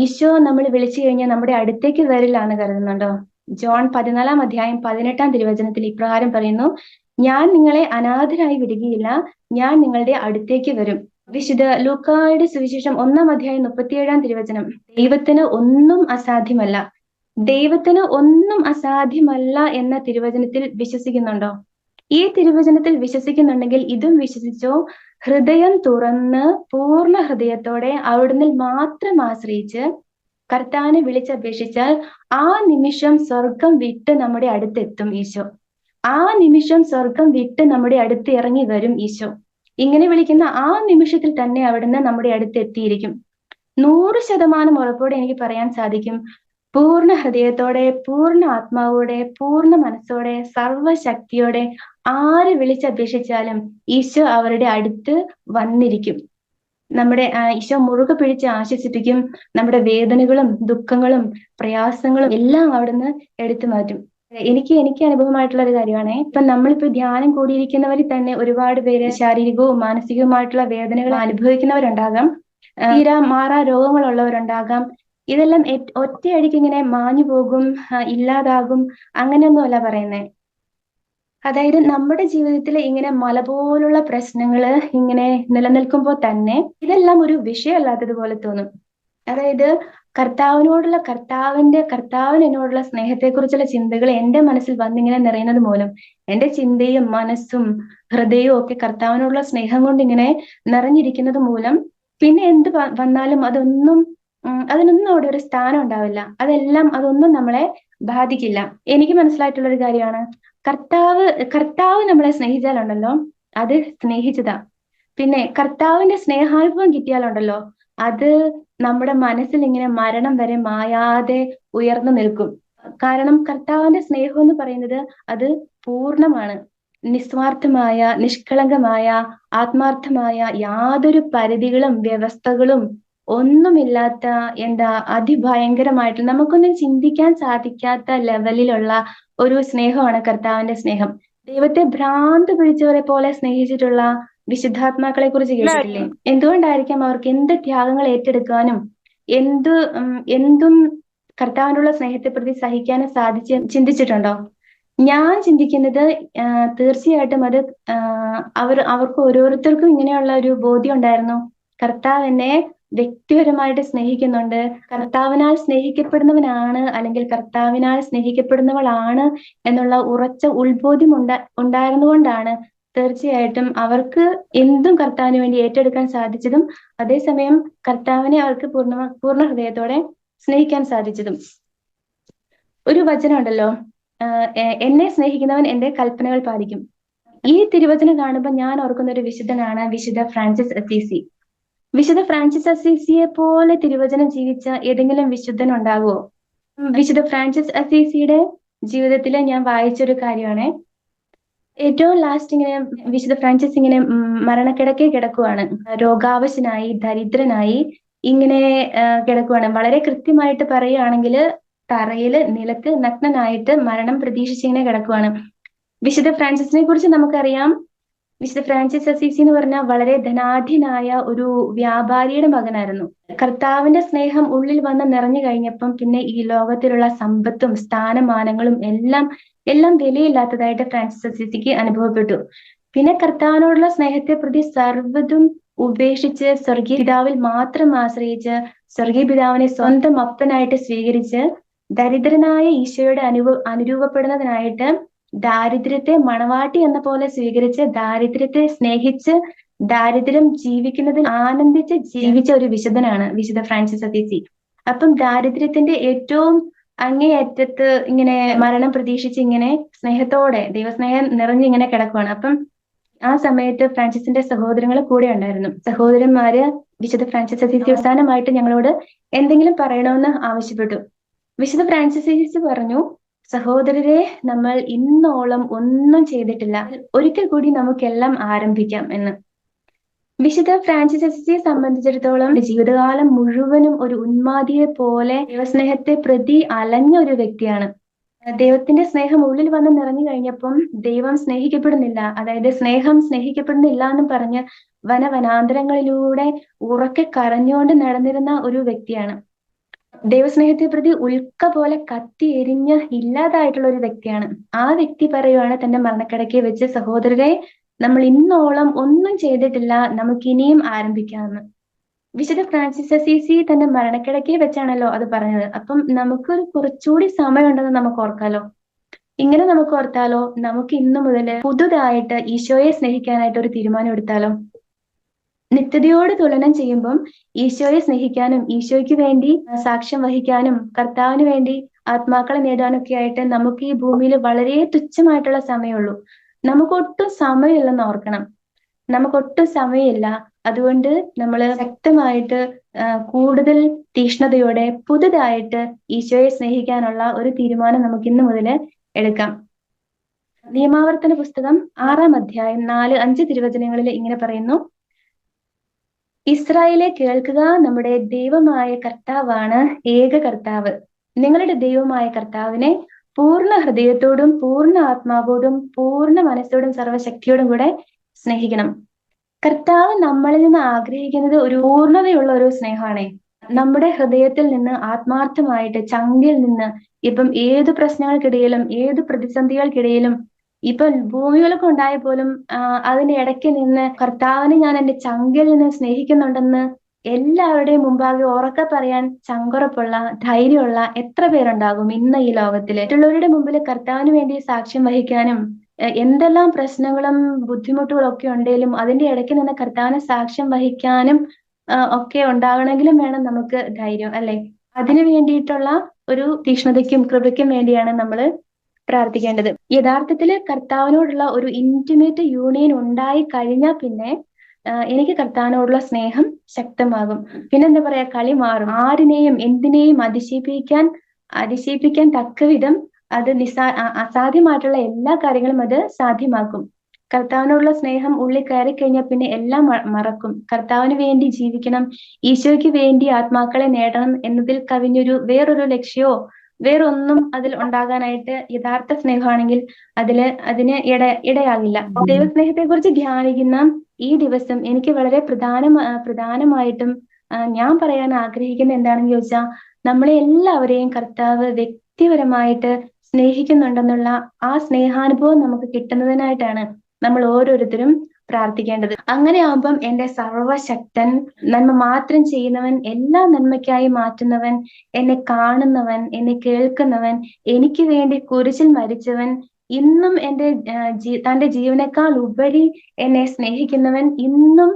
ഈശോ നമ്മൾ വിളിച്ചു കഴിഞ്ഞാൽ നമ്മുടെ അടുത്തേക്ക് വരില്ല എന്ന് കരുതുന്നുണ്ടോ? ജോൺ പതിനാലാം അധ്യായം പതിനെട്ടാം തിരുവചനത്തിൽ ഇപ്രകാരം പറയുന്നു ഞാൻ നിങ്ങളെ അനാഥരായി വിടുകയില്ല ഞാൻ നിങ്ങളുടെ അടുത്തേക്ക് വരും. വിശുദ്ധ ലൂക്കായുടെ സുവിശേഷം ഒന്നാം അധ്യായം മുപ്പത്തിയേഴാം തിരുവചനം ദൈവത്തിന് ഒന്നും അസാധ്യമല്ല. ദൈവത്തിന് ഒന്നും അസാധ്യമല്ല എന്ന തിരുവചനത്തിൽ വിശ്വസിക്കുന്നുണ്ടോ? ഈ തിരുവചനത്തിൽ വിശ്വസിക്കുന്നുണ്ടെങ്കിൽ ഇതും വിശ്വസിച്ചോ? ഹൃദയം തുറന്ന് പൂർണ ഹൃദയത്തോടെ അവിടുന്ന് മാത്രം ആശ്രയിച്ച് കർത്താവിനെ വിളിച്ചപേക്ഷിച്ചാൽ ആ നിമിഷം സ്വർഗം വിട്ട് നമ്മുടെ അടുത്തെത്തും ഈശോ. ആ നിമിഷം സ്വർഗം വിട്ട് നമ്മുടെ അടുത്ത് ഇറങ്ങി വരും ഈശോ. ഇങ്ങനെ വിളിക്കുന്ന ആ നിമിഷത്തിൽ തന്നെ അവിടുന്ന് നമ്മുടെ അടുത്ത് എത്തിയിരിക്കും. നൂറ് ശതമാനം ഉറപ്പോടെ എനിക്ക് പറയാൻ സാധിക്കും. പൂർണ ഹൃദയത്തോടെ പൂർണ ആത്മാവോടെ പൂർണ മനസ്സോടെ സർവശക്തിയോടെ ആര് വിളിച്ചപേക്ഷിച്ചാലും ഈശോ അവരുടെ അടുത്ത് വന്നിരിക്കും. നമ്മുടെ ഈശോ മുറുകെ പിടിച്ച് ആശ്വസിപ്പിക്കും. നമ്മുടെ വേദനകളും ദുഃഖങ്ങളും പ്രയാസങ്ങളും എല്ലാം അവിടുന്ന് എടുത്തു മാറ്റും. എനിക്ക് എനിക്ക് അനുഭവമായിട്ടുള്ള ഒരു കാര്യമാണ്. ഇപ്പൊ നമ്മളിപ്പോ ധ്യാനം കൂടിയിരിക്കുന്നവരിൽ തന്നെ ഒരുപാട് പേര് ശാരീരികവും മാനസികവുമായിട്ടുള്ള വേദനകൾ അനുഭവിക്കുന്നവരുണ്ടാകാം. തീരാ മാറാ രോഗങ്ങളുള്ളവരുണ്ടാകാം. ഇതെല്ലാം ഒറ്റയടിക്ക് ഇങ്ങനെ മാഞ്ഞു പോകും ഇല്ലാതാകും അങ്ങനെയൊന്നുമല്ല പറയുന്നത് അതായത് നമ്മുടെ ജീവിതത്തിൽ ഇങ്ങനെ മല പോലുള്ള പ്രശ്നങ്ങൾ ഇങ്ങനെ നിലനിൽക്കുമ്പോൾ തന്നെ ഇതെല്ലാം ഒരു വിഷയമല്ലാത്തതുപോലെ തോന്നും. അതായത് കർത്താവിനോടുള്ള കർത്താവിന്റെ കർത്താവിന് എന്നോടുള്ള സ്നേഹത്തെക്കുറിച്ചുള്ള ചിന്തകൾ എന്റെ മനസ്സിൽ വന്നിങ്ങനെ നിറയുന്നത് മൂലം എന്റെ ചിന്തയും മനസ്സും ഹൃദയവും ഒക്കെ കർത്താവിനോടുള്ള സ്നേഹം കൊണ്ട് ഇങ്ങനെ നിറഞ്ഞിരിക്കുന്നത് മൂലം പിന്നെ എന്ത് വന്നാലും അതൊന്നും അതിനൊന്നും അവിടെ ഒരു സ്ഥാനം ഉണ്ടാവില്ല. അതെല്ലാം അതൊന്നും നമ്മളെ ബാധിക്കില്ല. എനിക്ക് മനസ്സിലായിട്ടുള്ള ഒരു കാര്യമാണ്. കർത്താവ് കർത്താവ് നമ്മളെ സ്നേഹിച്ചാലുണ്ടല്ലോ അത് സ്നേഹിച്ചതാ. പിന്നെ കർത്താവിന്റെ സ്നേഹാനുഭവം കിട്ടിയാലുണ്ടല്ലോ അത് നമ്മുടെ മനസ്സിൽ ഇങ്ങനെ മരണം വരെ മായാതെ ഉയർന്നു നിൽക്കും. കാരണം കർത്താവിന്റെ സ്നേഹം എന്ന് പറയുന്നത് അത് പൂർണമാണ്. നിസ്വാർത്ഥമായ നിഷ്കളങ്കമായ ആത്മാർത്ഥമായ യാതൊരു പരിധികളും വ്യവസ്ഥകളും ഒന്നുമില്ലാത്ത എന്താ അതിഭയങ്കരമായിട്ട് നമുക്കൊന്നും ചിന്തിക്കാൻ സാധിക്കാത്ത ലെവലിലുള്ള ഒരു സ്നേഹമാണ് കർത്താവിന്റെ സ്നേഹം. ദൈവത്തെ ഭ്രാന്ത് പിടിച്ചവരെ പോലെ സ്നേഹിച്ചിട്ടുള്ള വിശുദ്ധാത്മാക്കളെ കുറിച്ച് കേട്ടിട്ടില്ലേ? എന്തുകൊണ്ടായിരിക്കാം അവർക്ക് എന്ത് ത്യാഗങ്ങൾ ഏറ്റെടുക്കാനും എന്ത് എന്തും കർത്താവിനുള്ള സ്നേഹത്തെ പ്രതി സഹിക്കാനും സാധിച്ച് ചിന്തിച്ചിട്ടുണ്ടോ? ഞാൻ ചിന്തിക്കുന്നത് തീർച്ചയായിട്ടും അത് അവർ അവർക്ക് ഓരോരുത്തർക്കും ഇങ്ങനെയുള്ള ഒരു ബോധ്യം ഉണ്ടായിരുന്നു. കർത്താവ് എന്നെ വ്യക്തിപരമായിട്ട് സ്നേഹിക്കുന്നുണ്ട്. കർത്താവിനാൽ സ്നേഹിക്കപ്പെടുന്നവനാണ് അല്ലെങ്കിൽ കർത്താവിനാൽ സ്നേഹിക്കപ്പെടുന്നവളാണ് എന്നുള്ള ഉറച്ച ഉത്ബോധ്യം ഉണ്ടാ ഉണ്ടായിരുന്നുകൊണ്ടാണ് തീർച്ചയായിട്ടും അവർക്ക് എന്തും കർത്താവിന് വേണ്ടി ഏറ്റെടുക്കാൻ സാധിച്ചതും അതേസമയം കർത്താവിനെ അവർക്ക് പൂർണ പൂർണ ഹൃദയത്തോടെ സ്നേഹിക്കാൻ സാധിച്ചതും. ഒരു വചനം ഉണ്ടല്ലോ എന്നെ സ്നേഹിക്കുന്നവൻ എന്റെ കൽപ്പനകൾ പാലിക്കും. ഈ തിരുവചനം കാണുമ്പോൾ ഞാൻ ഓർക്കുന്ന ഒരു വിശുദ്ധനാണ് വിശുദ്ധ ഫ്രാൻസിസ് അസീസി വിശുദ്ധ ഫ്രാൻസിസ് അസീസിയെ പോലെ തിരുവചനം ജീവിച്ച ഏതെങ്കിലും വിശുദ്ധൻ ഉണ്ടാകുമോ വിശുദ്ധ ഫ്രാൻസിസ് അസീസിയുടെ ജീവിതത്തിൽ ഞാൻ വായിച്ചൊരു കാര്യമാണ്. ഏറ്റവും ലാസ്റ്റ് ഇങ്ങനെ വിശുദ്ധ ഫ്രാൻസിസ് ഇങ്ങനെ മരണക്കിടക്കെ കിടക്കുവാണ്. രോഗാവശനായി ദരിദ്രനായി ഇങ്ങനെ കിടക്കുവാണ്. വളരെ കൃത്യമായിട്ട് പറയുകയാണെങ്കിൽ തറയിൽ നിലത്ത് നഗ്നനായിട്ട് മരണം പ്രതീക്ഷിച്ചിങ്ങനെ കിടക്കുവാണ്. വിശുദ്ധ ഫ്രാൻസിസിനെ കുറിച്ച് നമുക്കറിയാം. വിശുദ്ധ ഫ്രാൻസിസ് അസീസി എന്ന് പറഞ്ഞാൽ വളരെ ധനാഢ്യനായ ഒരു വ്യാപാരിയുടെ മകനായിരുന്നു. കർത്താവിന്റെ സ്നേഹം ഉള്ളിൽ വന്ന് നിറഞ്ഞു കഴിഞ്ഞപ്പം പിന്നെ ഈ ലോകത്തിലുള്ള സമ്പത്തും സ്ഥാനമാനങ്ങളും എല്ലാം എല്ലാം വിലയില്ലാത്തതായിട്ട് ഫ്രാൻസിസ് അസീസിക്ക് അനുഭവപ്പെട്ടു. പിന്നെ കർത്താവിനോടുള്ള സ്നേഹത്തെ പ്രതി സർവതും ഉപേക്ഷിച്ച് സ്വർഗീയ പിതാവിൽ മാത്രം ആശ്രയിച്ച് സ്വർഗീയ പിതാവിനെ സ്വന്തം അപ്പനായിട്ട് സ്വീകരിച്ച് ദരിദ്രനായ ഈശോയുടെ അനുഭവ അനുരൂപപ്പെടുന്നതിനായിട്ട് ദാരിദ്ര്യത്തെ മണവാട്ടി എന്ന പോലെ സ്വീകരിച്ച് ദാരിദ്ര്യത്തെ സ്നേഹിച്ച് ദാരിദ്ര്യം ജീവിക്കുന്നതിൽ ആനന്ദിച്ച് ജീവിച്ച ഒരു വിശുദ്ധനാണ് വിശുദ്ധ ഫ്രാൻസിസ് അസീസി. അപ്പം ദാരിദ്ര്യത്തിന്റെ ഏറ്റവും അങ്ങേയറ്റത്ത് ഇങ്ങനെ മരണം പ്രതീക്ഷിച്ച് ഇങ്ങനെ സ്നേഹത്തോടെ ദൈവസ്നേഹം നിറഞ്ഞിങ്ങനെ കിടക്കുവാണ്. അപ്പം ആ സമയത്ത് ഫ്രാൻസിസിന്റെ സഹോദരങ്ങൾ കൂടെ ഉണ്ടായിരുന്നു. സഹോദരന്മാര് വിശുദ്ധ ഫ്രാൻസിസ് അസീസി അവസാനമായിട്ട് ഞങ്ങളോട് എന്തെങ്കിലും പറയണമെന്ന് ആവശ്യപ്പെട്ടു. വിശുദ്ധ ഫ്രാൻസിസ് പറഞ്ഞു സഹോദരരെ നമ്മൾ ഇന്നോളം ഒന്നും ചെയ്തിട്ടില്ല. ഒരിക്കൽ കൂടി നമുക്കെല്ലാം ആരംഭിക്കാം എന്ന്. വിശുദ്ധ ഫ്രാൻസിസ് അസിസിയെ സംബന്ധിച്ചിടത്തോളം ജീവിതകാലം മുഴുവനും ഒരു ഉന്മാദിയെ പോലെ ദൈവസ്നേഹത്തെ പ്രതി അലഞ്ഞ ഒരു വ്യക്തിയാണ്. ദൈവത്തിന്റെ സ്നേഹം ഉള്ളിൽ വന്ന് നിറഞ്ഞു കഴിഞ്ഞപ്പം ദൈവം സ്നേഹിക്കപ്പെടുന്നില്ല. അതായത് സ്നേഹം സ്നേഹിക്കപ്പെടുന്നില്ല എന്ന് പറഞ്ഞ് വനവനാന്തരങ്ങളിലൂടെ ഉറക്കെ കരഞ്ഞുകൊണ്ട് നടന്നിരുന്ന ഒരു വ്യക്തിയാണ്. ദൈവസ്നേഹത്തെ പ്രതി ഉൽക്ക പോലെ കത്തി എരിഞ്ഞ് ഇല്ലാതായിട്ടുള്ള ഒരു വ്യക്തിയാണ്. ആ വ്യക്തി പറയുവാണ് തന്റെ മരണക്കിടയ്ക്ക് വെച്ച് സഹോദരരെ നമ്മൾ ഇന്നോളം ഒന്നും ചെയ്തിട്ടില്ല നമുക്ക് ഇനിയും ആരംഭിക്കാമെന്ന്. വിശുദ്ധ ഫ്രാൻസിസ് അസീസി തന്റെ മരണക്കിടയ്ക്ക് വെച്ചാണല്ലോ അത് പറഞ്ഞത്. അപ്പം നമുക്ക് കുറച്ചുകൂടി സമയമുണ്ടെന്ന് നമുക്ക് ഓർക്കാലോ? ഇങ്ങനെ നമുക്ക് ഓർത്താലോ? നമുക്ക് ഇന്നു മുതൽ പുതുതായിട്ട് ഈശോയെ സ്നേഹിക്കാനായിട്ട് ഒരു തീരുമാനം എടുത്താലോ? നിത്യതയോട് തുലനം ചെയ്യുമ്പം ഈശോയെ സ്നേഹിക്കാനും ഈശോയ്ക്ക് വേണ്ടി സാക്ഷ്യം വഹിക്കാനും കർത്താവിന് വേണ്ടി ആത്മാക്കളെ നേടാനൊക്കെ ആയിട്ട് നമുക്ക് ഈ ഭൂമിയിൽ വളരെ തുച്ഛമായിട്ടുള്ള സമയമുള്ളൂ. നമുക്ക് ഒട്ടും സമയമില്ലെന്ന് ഓർക്കണം. നമുക്കൊട്ടും സമയമില്ല. അതുകൊണ്ട് നമ്മൾ വ്യക്തമായിട്ട് കൂടുതൽ തീഷ്ണതയോടെ പുതുതായിട്ട് ഈശോയെ സ്നേഹിക്കാനുള്ള ഒരു തീരുമാനം നമുക്ക് ഇന്ന് മുതൽ എടുക്കാം. നിയമാവർത്തന പുസ്തകം ആറാം അധ്യായം നാല് അഞ്ച് തിരുവചനങ്ങളിൽ ഇങ്ങനെ പറയുന്നു. ഇസ്രായേലെ കേൾക്കുക നമ്മുടെ ദൈവമായ കർത്താവാണ് ഏക കർത്താവ്. നിങ്ങളുടെ ദൈവമായ കർത്താവിനെ പൂർണ ഹൃദയത്തോടും പൂർണ ആത്മാവോടും പൂർണ മനസ്സോടും സർവശക്തിയോടും കൂടെ സ്നേഹിക്കണം. കർത്താവ് നമ്മളിൽ നിന്ന് ആഗ്രഹിക്കുന്നത് ഒരു പൂർണതയുള്ള ഒരു സ്നേഹമാണേ. നമ്മുടെ ഹൃദയത്തിൽ നിന്ന് ആത്മാർത്ഥമായിട്ട് ചങ്കിൽ നിന്ന് ഇപ്പം ഏത് പ്രശ്നങ്ങൾക്കിടയിലും ഏത് പ്രതിസന്ധികൾക്കിടയിലും ഇപ്പൊ ഭൂമികളൊക്കെ ഉണ്ടായ പോലും അതിന്റെ ഇടയ്ക്ക് നിന്ന് കർത്താവിനെ ഞാൻ എന്റെ ചങ്കിൽ നിന്ന് സ്നേഹിക്കുന്നുണ്ടെന്ന് എല്ലാവരുടെയും മുമ്പാകെ ഉറക്കെ പറയാൻ ചങ്കുറപ്പുള്ള ധൈര്യമുള്ള എത്ര പേരുണ്ടാകും ഇന്ന് ഈ ലോകത്തിൽ മറ്റുള്ളവരുടെ മുമ്പിൽ കർത്താവിന് വേണ്ടി സാക്ഷ്യം വഹിക്കാനും എന്തെല്ലാം പ്രശ്നങ്ങളും ബുദ്ധിമുട്ടുകളും ഒക്കെ ഉണ്ടെങ്കിലും അതിന്റെ ഇടയ്ക്ക് നിന്ന് കർത്താവിനെ സാക്ഷ്യം വഹിക്കാനും ഒക്കെ ഉണ്ടാകണമെങ്കിലും വേണം നമുക്ക് ധൈര്യം അല്ലെ? അതിനു വേണ്ടിയിട്ടുള്ള ഒരു തീക്ഷ്ണതയ്ക്കും കൃപയ്ക്കും വേണ്ടിയാണ് നമ്മൾ പ്രാർത്ഥിക്കേണ്ടത്. യഥാർത്ഥത്തിൽ കർത്താവിനോടുള്ള ഒരു ഇന്റിമേറ്റ് യൂണിയൻ ഉണ്ടായി കഴിഞ്ഞാൽ പിന്നെ എനിക്ക് കർത്താവിനോടുള്ള സ്നേഹം ശക്തമാകും. പിന്നെ എന്താ പറയാ? കളി മാറും. ആരിനെയും എന്തിനേയും അതിശയിപ്പിക്കാൻ അതിശയിപ്പിക്കാൻ തക്ക വിധം അത് നിസാ അസാധ്യമായിട്ടുള്ള എല്ലാ കാര്യങ്ങളും അത് സാധ്യമാക്കും. കർത്താവിനോടുള്ള സ്നേഹം ഉള്ളിൽ കയറി കഴിഞ്ഞാൽ പിന്നെ എല്ലാം മറക്കും. കർത്താവിന് വേണ്ടി ജീവിക്കണം. ഈശോയ്ക്ക് വേണ്ടി ആത്മാക്കളെ നേടണം എന്നതിൽ കവിഞ്ഞൊരു വേറൊരു ലക്ഷ്യമോ വേറൊന്നും അതിൽ ഉണ്ടാകാനായിട്ട് യഥാർത്ഥ സ്നേഹമാണെങ്കിൽ അതിൽ അതിന് ഇട ഇടയാകില്ല. ദൈവസ്നേഹത്തെ കുറിച്ച് ധ്യാനിക്കുന്ന ഈ ദിവസം എനിക്ക് വളരെ പ്രധാന പ്രധാനമായിട്ടും ഞാൻ പറയാൻ ആഗ്രഹിക്കുന്ന എന്താണെന്ന് ചോദിച്ചാൽ നമ്മളെ എല്ലാവരെയും കർത്താവ് വ്യക്തിപരമായിട്ട് സ്നേഹിക്കുന്നുണ്ടെന്നുള്ള ആ സ്നേഹാനുഭവം നമുക്ക് കിട്ടുന്നതിനായിട്ടാണ് നമ്മൾ ഓരോരുത്തരും പ്രാർത്ഥിക്കേണ്ടത്. അങ്ങനെ ആവുമ്പം എന്റെ സർവശക്തൻ നന്മ മാത്രം ചെയ്യുന്നവൻ എല്ലാ നന്മയ്ക്കായി മാറ്റുന്നവൻ എന്നെ കാണുന്നവൻ എന്നെ കേൾക്കുന്നവൻ എനിക്ക് വേണ്ടി കുരിശിൽ മരിച്ചവൻ ഇന്നും എന്റെ തന്റെ ജീവനേക്കാൾ ഉപരി എന്നെ സ്നേഹിക്കുന്നവൻ ഇന്നും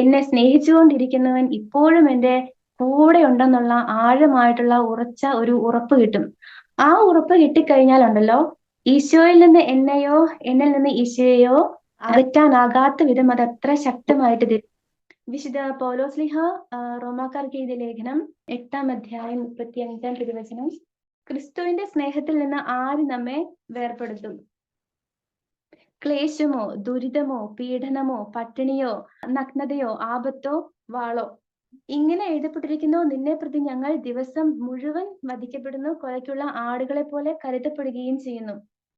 എന്നെ സ്നേഹിച്ചുകൊണ്ടിരിക്കുന്നവൻ ഇപ്പോഴും എന്റെ കൂടെ ഉണ്ടെന്നുള്ള ആഴമായിട്ടുള്ള ഉറച്ച ഒരു ഉറപ്പ് കിട്ടും. ആ ഉറപ്പ് കിട്ടിക്കഴിഞ്ഞാലുണ്ടല്ലോ ഈശോയിൽ നിന്ന് എന്നെയോ എന്നിൽ നിന്ന് ഈശോയെയോ അകറ്റാനാകാത്ത വിധം അത് അത്ര ശക്തമായിട്ട് വിശുദ്ധ പൗലോസ്ലിഹ റോമാക്കാർക്ക് എഴുതിയ ലേഖനം എട്ടാം അധ്യായം മുപ്പത്തി അഞ്ചാം തിരുവചനം ക്രിസ്തുവിന്റെ സ്നേഹത്തിൽ നിന്ന് ആര് നമ്മെ വേർപെടുത്തും? ക്ലേശമോ ദുരിതമോ പീഡനമോ പട്ടിണിയോ നഗ്നതയോ ആപത്തോ വാളോ? ഇങ്ങനെ എഴുതപ്പെട്ടിരിക്കുന്നു നിന്നെ പ്രതി ഞങ്ങൾ ദിവസം മുഴുവൻ വധിക്കപ്പെടുന്നു കൊലയ്ക്കുള്ള ആടുകളെ പോലെ കരുതപ്പെടുകയും ചെയ്യുന്നു.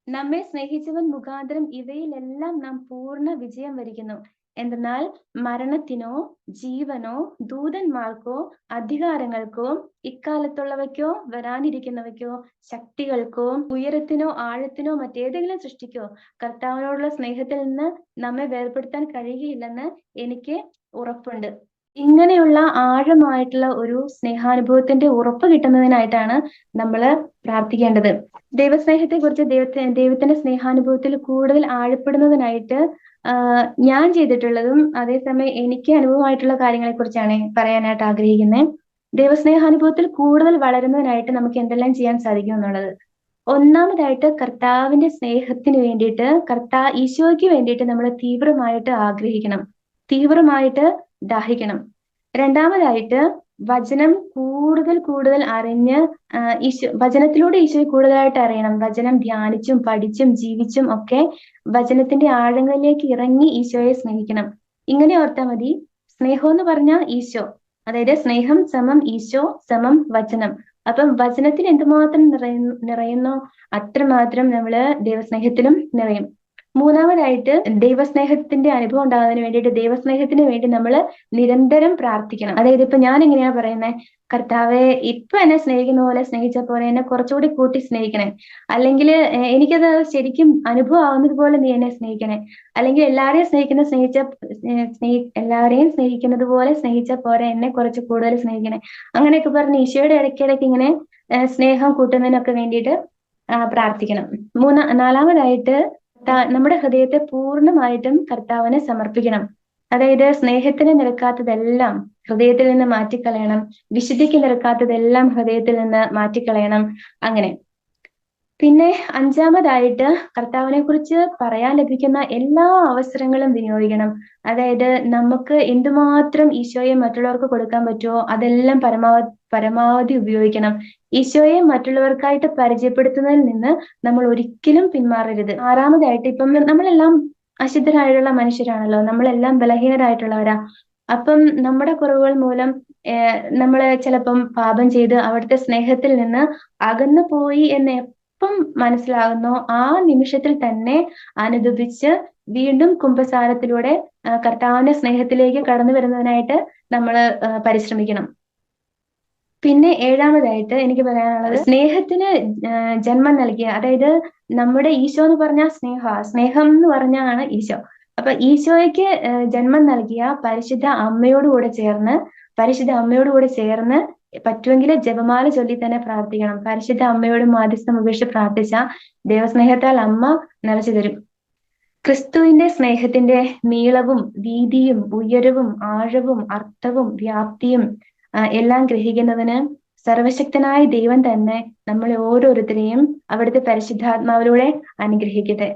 നമ്മെ സ്നേഹിച്ചവൻ മുഖാന്തരം ഇവയിലെല്ലാം നാം പൂർണ വിജയം വരിക്കുന്നു. എന്തെന്നാൽ മരണത്തിനോ ജീവനോ ദൂതന്മാർക്കോ അധികാരങ്ങൾക്കോ ഇക്കാലത്തുള്ളവയ്ക്കോ വരാനിരിക്കുന്നവയ്ക്കോ ശക്തികൾക്കോ ഉയരത്തിനോ ആഴത്തിനോ മറ്റേതെങ്കിലും സൃഷ്ടിക്കോ കർത്താവിനോടുള്ള സ്നേഹത്തിൽ നിന്ന് നമ്മെ വേർപെടുത്താൻ കഴിയുകയില്ലെന്ന് എനിക്ക് ഉറപ്പുണ്ട്. ഇങ്ങനെയുള്ള ആഴമായിട്ടുള്ള ഒരു സ്നേഹാനുഭവത്തിന്റെ ഉറപ്പ് കിട്ടുന്നതിനായിട്ടാണ് നമ്മൾ പ്രാർത്ഥിക്കേണ്ടത്. ദൈവസ്നേഹത്തെ കുറിച്ച് ദൈവത്തെ ദൈവത്തിന്റെ സ്നേഹാനുഭവത്തിൽ കൂടുതൽ ആഴപ്പെടുന്നതിനായിട്ട് ഞാൻ ചെയ്തിട്ടുള്ളതും അതേസമയം എനിക്ക് അനുഭവമായിട്ടുള്ള കാര്യങ്ങളെ കുറിച്ചാണ് പറയാനായിട്ട് ആഗ്രഹിക്കുന്നത് ദൈവസ്നേഹാനുഭവത്തിൽ കൂടുതൽ വളരുന്നതിനായിട്ട് നമുക്ക് എന്തെല്ലാം ചെയ്യാൻ സാധിക്കും എന്നുള്ളത്. ഒന്നാമതായിട്ട് കർത്താവിന്റെ സ്നേഹത്തിന് വേണ്ടിയിട്ട് കർത്താ ഈശോയ്ക്ക് വേണ്ടിയിട്ട് നമ്മൾ തീവ്രമായിട്ട് ആഗ്രഹിക്കണം. തീവ്രമായിട്ട് ദാഹിക്കണം. രണ്ടാമതായിട്ട് വചനം കൂടുതൽ കൂടുതൽ അറിഞ്ഞ് ഈശോ വചനത്തിലൂടെ ഈശോയെ കൂടുതലായിട്ട് അറിയണം. വചനം ധ്യാനിച്ചും പഠിച്ചും ജീവിച്ചും ഒക്കെ വചനത്തിന്റെ ആഴങ്ങളിലേക്ക് ഇറങ്ങി ഈശോയെ സ്നേഹിക്കണം. ഇങ്ങനെ ഓർത്താൽ മതി. സ്നേഹം എന്ന് പറഞ്ഞാൽ ഈശോ. അതായത് സ്നേഹം സമം ഈശോ സമം വചനം. അപ്പം വചനത്തിൽ എന്തുമാത്രം നിറയുന്നു നിറയുന്നോ അത്രമാത്രം നമ്മൾ ദൈവസ്നേഹത്തിലും നിറയും. മൂന്നാമതായിട്ട് ദൈവസ്നേഹത്തിന്റെ അനുഭവം ഉണ്ടാകുന്നതിന് വേണ്ടിയിട്ട് ദൈവസ്നേഹത്തിന് വേണ്ടി നമ്മൾ നിരന്തരം പ്രാർത്ഥിക്കണം. അതായത് ഇപ്പൊ ഞാൻ എങ്ങനെയാ പറയുന്നത് കർത്താവെ ഇപ്പൊ എന്നെ സ്നേഹിക്കുന്ന പോലെ സ്നേഹിച്ച പോലെ എന്നെ കുറച്ചുകൂടി കൂട്ടി സ്നേഹിക്കണേ. അല്ലെങ്കിൽ എനിക്കത് ശരിക്കും അനുഭവം ആവുന്നത് പോലെ നീ എന്നെ സ്നേഹിക്കണേ. അല്ലെങ്കിൽ എല്ലാവരെയും സ്നേഹിക്കുന്ന സ്നേഹിച്ച സ്നേഹി എല്ലാവരെയും സ്നേഹിക്കുന്നത് പോലെ സ്നേഹിച്ച പോലെ എന്നെ കുറച്ച് കൂടുതൽ സ്നേഹിക്കണേ. അങ്ങനെയൊക്കെ പറഞ്ഞ് ഈശോയുടെ ഇടയ്ക്കിടയ്ക്ക് ഇങ്ങനെ സ്നേഹം കൂട്ടുന്നതിനൊക്കെ വേണ്ടിയിട്ട് പ്രാർത്ഥിക്കണം. മൂന്നാ നാലാമതായിട്ട് നമ്മുടെ ഹൃദയത്തെ പൂർണമായിട്ടും കർത്താവിനെ സമർപ്പിക്കണം. അതായത് സ്നേഹത്തിന് നിരക്കാത്തതെല്ലാം ഹൃദയത്തിൽ നിന്ന് മാറ്റിക്കളയണം. വിശുദ്ധിക്ക് നിരക്കാത്തതെല്ലാം ഹൃദയത്തിൽ നിന്ന് മാറ്റിക്കളയണം. അങ്ങനെ. പിന്നെ അഞ്ചാമതായിട്ട് കർത്താവിനെ കുറിച്ച് പറയാൻ ലഭിക്കുന്ന എല്ലാ അവസരങ്ങളും വിനിയോഗിക്കണം. അതായത് നമുക്ക് എന്തുമാത്രം ഈശോയെ മറ്റുള്ളവർക്ക് കൊടുക്കാൻ പറ്റുമോ അതെല്ലാം പരമാവധി പരമാവധി ഉപയോഗിക്കണം. ഈശോയെ മറ്റുള്ളവർക്കായിട്ട് പരിചയപ്പെടുത്തുന്നതിൽ നിന്ന് നമ്മൾ ഒരിക്കലും പിന്മാറരുത്. ആറാമതായിട്ട് ഇപ്പം നമ്മളെല്ലാം അശുദ്ധരായിട്ടുള്ള മനുഷ്യരാണല്ലോ. നമ്മളെല്ലാം ബലഹീനരായിട്ടുള്ളവരാ. അപ്പം നമ്മുടെ കുറവുകൾ മൂലം നമ്മൾ ചിലപ്പം പാപം ചെയ്ത് അവിടുത്തെ സ്നേഹത്തിൽ നിന്ന് അകന്നു പോയി എന്ന് എപ്പം മനസ്സിലാകുന്നോ. ആ നിമിഷത്തിൽ തന്നെ അനുദപിച്ച് വീണ്ടും കുംഭസാരത്തിലൂടെ കർത്താവിന്റെ സ്നേഹത്തിലേക്ക് കടന്നു വരുന്നതിനായിട്ട് നമ്മൾ പരിശ്രമിക്കണം. പിന്നെ ഏഴാമതായിട്ട് എനിക്ക് പറയാനുള്ളത് സ്നേഹത്തിന് ജന്മം നൽകിയ അതായത് നമ്മുടെ ഈശോ എന്ന് പറഞ്ഞ സ്നേഹ സ്നേഹം എന്ന് പറഞ്ഞാണ് ഈശോ. അപ്പൊ ഈശോയ്ക്ക് ജന്മം നൽകിയ പരിശുദ്ധ അമ്മയോടുകൂടെ ചേർന്ന് പരിശുദ്ധ അമ്മയോടുകൂടെ ചേർന്ന് പറ്റുമെങ്കിൽ ജപമാല ചൊല്ലി തന്നെ പ്രാർത്ഥിക്കണം. പരിശുദ്ധ അമ്മയോട് മാധ്യസ്ഥം ഉപേക്ഷിച്ച് പ്രാർത്ഥിച്ച ദൈവസ്നേഹത്താൽ അമ്മ നിറച്ചു തരും. ക്രിസ്തുവിന്റെ സ്നേഹത്തിന്റെ നീളവും വീതിയും ഉയരവും ആഴവും അർത്ഥവും വ്യാപ്തിയും എല്ലാം ഗ്രഹിക്കുന്നതിന് സർവശക്തനായ ദൈവം തന്നെ നമ്മളെ ഓരോരുത്തരെയും അവിടുത്തെ പരിശുദ്ധാത്മാവിലൂടെ അനുഗ്രഹിക്കട്ടെ.